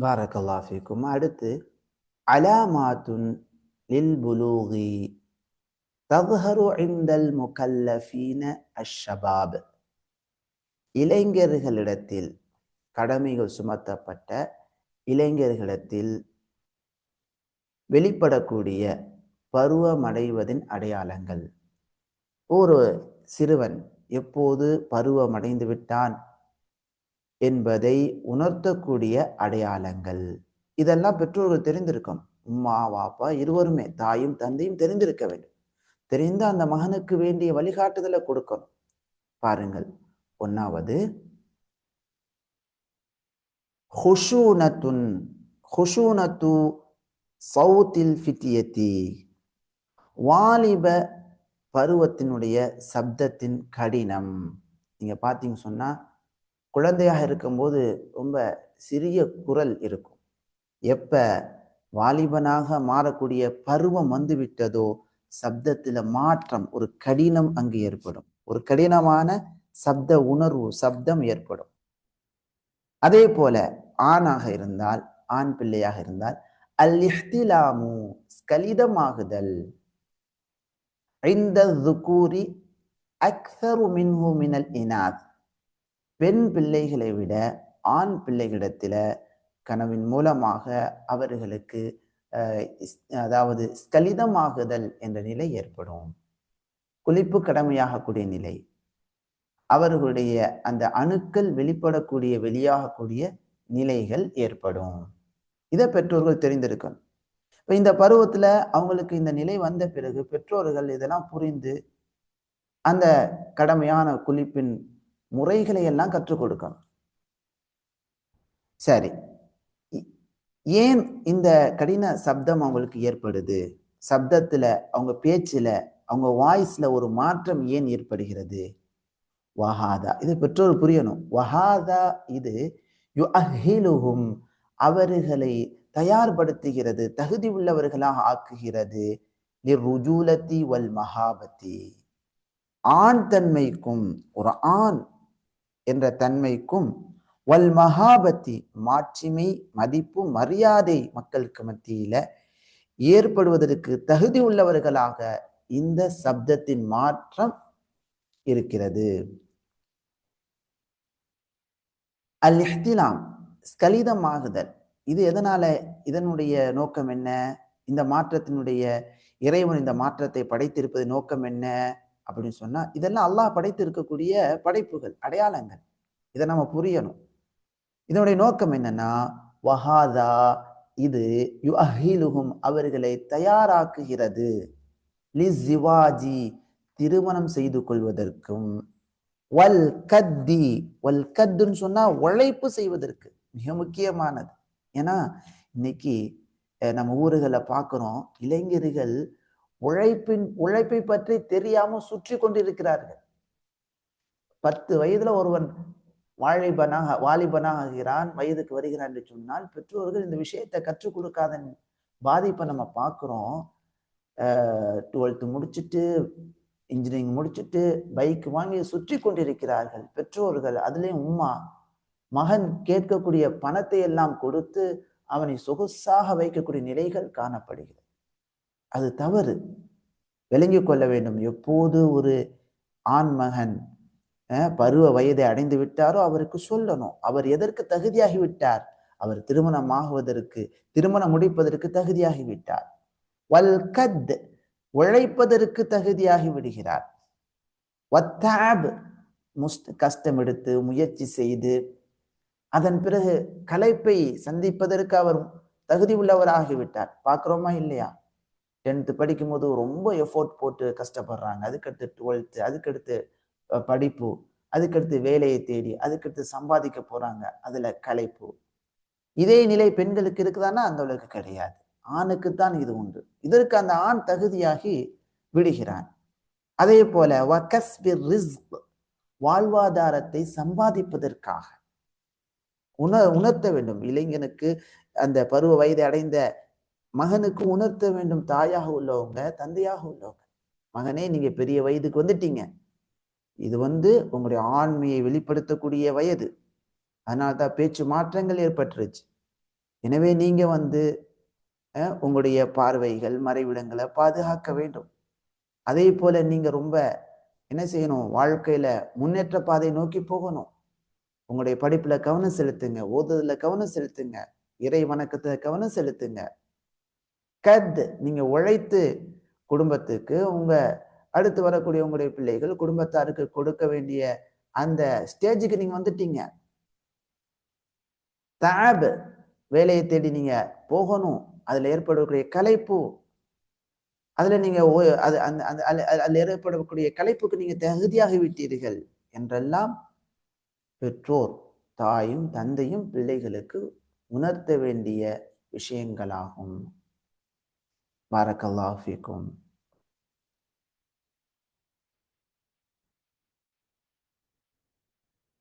பாரகல்லாஃபிக்கும் அடுத்து அலாமாத்துன் லில் புலூகி தவஹரு இந்தல் முகல்லஃபீன அஷபாப். இளைஞர்களிடத்தில் கடமைகள் சுமத்தப்பட்ட இளைஞர்களிடத்தில் வெளிப்படக்கூடிய பருவமடைவதின் அடையாளங்கள். ஒரு சிறுவன் எப்போது பருவமடைந்து விட்டான்? என்பதை உணர்த்தக்கூடிய அடையாளங்கள். இதெல்லாம் பெற்றோர்கள் தெரிந்திருக்கும் உம்மா வாப்பா இருவருமே தாயும் தந்தையும் தெரிந்திருக்க வேண்டும். தெரிந்து அந்த மகனுக்கு வேண்டிய வழிகாட்டுதலை கொடுக்கணும். பாருங்கள். ஒன்னாவது ஹுஷூனத்துன் ஹுஷூனத்து சவுத்தில் ஃபித்தியத்தி வாலிப பருவத்தினுடைய சப்தத்தின் கடினம். நீங்க பார்த்தீங்க சொன்னா குழந்தையாக இருக்கும்போது ரொம்ப சிறிய குரல் இருக்கும். எப்ப வாலிபனாக மாறக்கூடிய பருவம் வந்து விட்டதோ சப்தத்துல மாற்றம் ஒரு கடினம் அங்கு ஏற்படும். ஒரு கடினமான சப்த உணர்வு சப்தம் ஏற்படும். அதே போல ஆணாக இருந்தால் ஆண் பிள்ளையாக இருந்தால் அல் இஹ்திலாமு ஸ்கலிதமாகுதல். இந்த துக்கூரி அக்சரு மின்ஹு மினல் இனாத். பெண் பிள்ளைகளை விட ஆண் பிள்ளைகளிடத்தில் கனவின் மூலமாக அவர்களுக்கு அதாவது ஸ்கலிதமாகுதல் என்ற நிலை ஏற்படும். குளிப்பு கடமையாகக்கூடிய நிலை. அவர்களுடைய அந்த அணுக்கள் வெளிப்படக்கூடிய வெளியாகக்கூடிய நிலைகள் ஏற்படும். இதை பெற்றோர்கள் தெரிந்திருக்கணும். இப்போ இந்த பருவத்தில் அவங்களுக்கு இந்த நிலை வந்த பிறகு பெற்றோர்கள் இதெல்லாம் புரிந்து அந்த கடமையான குளிப்பின் முறைகளை எல்லாம் கற்றுக் கொடுக்கணும். சரி. ஏன் இந்த கடின சப்தம் அவங்களுக்கு ஏற்படுது? சப்தத்துல அவங்க பேச்சுல அவங்க வாய்ஸ்ல ஒரு மாற்றம் ஏன் ஏற்படுகிறது? வஹாதா இது பெற்றோர் புரியணும். வஹாதா இது யு அஹிலுகும் அவர்களை தயார்படுத்துகிறது தகுதி உள்ளவர்களாக ஆக்குகிறது. ருஜூலத்தி வல் மகாபத்தி ஆண் தன்மைக்கும் ஒரு ஆண் என்ற தன்மைக்கும் வல் மகாபத்தி மாட்சிமை மதிப்பு மரியாதை மக்களுக்கு மத்தியில ஏற்படுவதற்கு தகுதி உள்ளவர்களாக இந்த சப்தத்தின் மாற்றம் இருக்கிறது. அல் இஹ்திலாம் ஸ்கலிதமாகுதல். இது எதனால இதனுடைய நோக்கம் என்ன? இந்த மாற்றத்தினுடைய இறைவன் இந்த மாற்றத்தை படைத்திருப்பது நோக்கம் என்ன? அப்படின்னு சொன்னா இதெல்லாம் அல்லாஹ் படைத்து இருக்கக்கூடிய படைப்புகள் அடையாளங்கள். இதை நம்ம புரியணும். இதனுடைய நோக்கம் என்னன்னா வஹாதா இது யு அஹிலுகும் அவர்களை தயாராக்குகிறது. லிசிவாஜி திருமணம் செய்து கொள்வதற்கும். வல் கத்தி வல் கத்துன்னு சொன்னா உழைப்பு செய்வதற்கு. மிக முக்கியமானது. ஏன்னா இன்னைக்கு நம்ம ஊர்களை பார்க்குறோம் இளைஞர்கள் உழைப்பின் உழைப்பை பற்றி தெரியாம சுற்றி கொண்டிருக்கிறார்கள். பத்து வயதுல ஒருவன் வாலிபனாக வாலிபனாக ஆகிறான் வயதுக்கு வருகிறான் என்று சொன்னால் பெற்றோர்கள் இந்த விஷயத்தை கற்றுக் கொடுக்காத பாதிப்பை நம்ம பார்க்குறோம். டுவெல்த்து முடிச்சுட்டு இன்ஜினியரிங் முடிச்சுட்டு பைக் வாங்கி சுற்றி கொண்டிருக்கிறார்கள் பெற்றோர்கள். அதுலேயும் உம்மா மகன் கேட்கக்கூடிய பணத்தை எல்லாம் கொடுத்து அவனை சொகுசாக வைக்கக்கூடிய நிலைகள் காணப்படுகிறது. அது தவறு. விளங்கி கொள்ள வேண்டும். எப்போது ஒரு ஆண் மகன் பருவ வயதை அடைந்து விட்டாரோ அவருக்கு சொல்லணும். அவர் எதற்கு தகுதியாகி விட்டார்? அவர் திருமணம் ஆகுவதற்கு திருமணம் முடிப்பதற்கு தகுதியாகி விட்டார். வல் கத் உழைப்பதற்கு தகுதியாகி விடுகிறார். வத்தாப் முஸ் கஷ்டம் எடுத்து முயற்சி செய்து அதன் பிறகு கலைப்பை சந்திப்பதற்கு அவர் தகுதி உள்ளவராகிவிட்டார் பார்க்குறோமா இல்லையா? டென்த்து படிக்கும்போது ரொம்ப எஃபோர்ட் போட்டு கஷ்டப்படுறாங்க. அதுக்கடுத்து டுவெல்த்து அதுக்கடுத்து படிப்பு அதுக்கடுத்து வேலையை தேடி அதுக்கடுத்து சம்பாதிக்க போகிறாங்க அதில் கலைப்பு. இதே நிலை பெண்களுக்கு இருக்குதானா அந்த அளவுக்கு கிடையாது. ஆணுக்குத்தான் இது உண்டு. இதற்கு அந்த ஆண் தகுதியாகி விடுகிறான். அதே போல வாழ்வாதாரத்தை சம்பாதிப்பதற்காக. உண உணர்த்த வேண்டும். இளைஞனுக்கு அந்த பருவ வயது அடைந்த மகனுக்கு உணர்த்த வேண்டும் தாயாக உள்ளவங்க தந்தையாக உள்ளவங்க. மகனே நீங்க பெரிய வயதுக்கு வந்துட்டீங்க. இது வந்து உங்களுடைய ஆண்மையை வெளிப்படுத்தக்கூடிய வயது. அதனால்தான் பேச்சு மாற்றங்கள் ஏற்பட்டுருச்சு. எனவே நீங்க வந்து உங்களுடைய பார்வைகள் மறைவிடங்களை பாதுகாக்க வேண்டும். அதே போல நீங்க ரொம்ப என்ன செய்யணும்? வாழ்க்கையில முன்னேற்ற பாதை நோக்கி போகணும். உங்களுடைய படிப்புல கவனம் செலுத்துங்க. ஓதுதல கவனம் செலுத்துங்க. இறை வணக்கத்துல கவனம் செலுத்துங்க. கத் நீங்க உழைத்து குடும்பத்துக்கு உங்க அடுத்து வரக்கூடிய உங்களுடைய பிள்ளைகள் குடும்பத்தாருக்கு கொடுக்க வேண்டிய அந்த ஸ்டேஜுக்கு நீங்க வந்துட்டீங்க. தாப் வேலையை தேடி நீங்க போகணும். அதுல ஏற்படக்கூடிய கலைப்பு. அதுல நீங்க அது அந்த அந்த அதுல ஏற்படக்கூடிய கலைப்புக்கு நீங்க தகுதியாகி விட்டீர்கள் என்றெல்லாம் பெற்றோர் தாயும் தந்தையும் பிள்ளைகளுக்கு உணர்த்த வேண்டிய விஷயங்களாகும். Barakallahu fikum.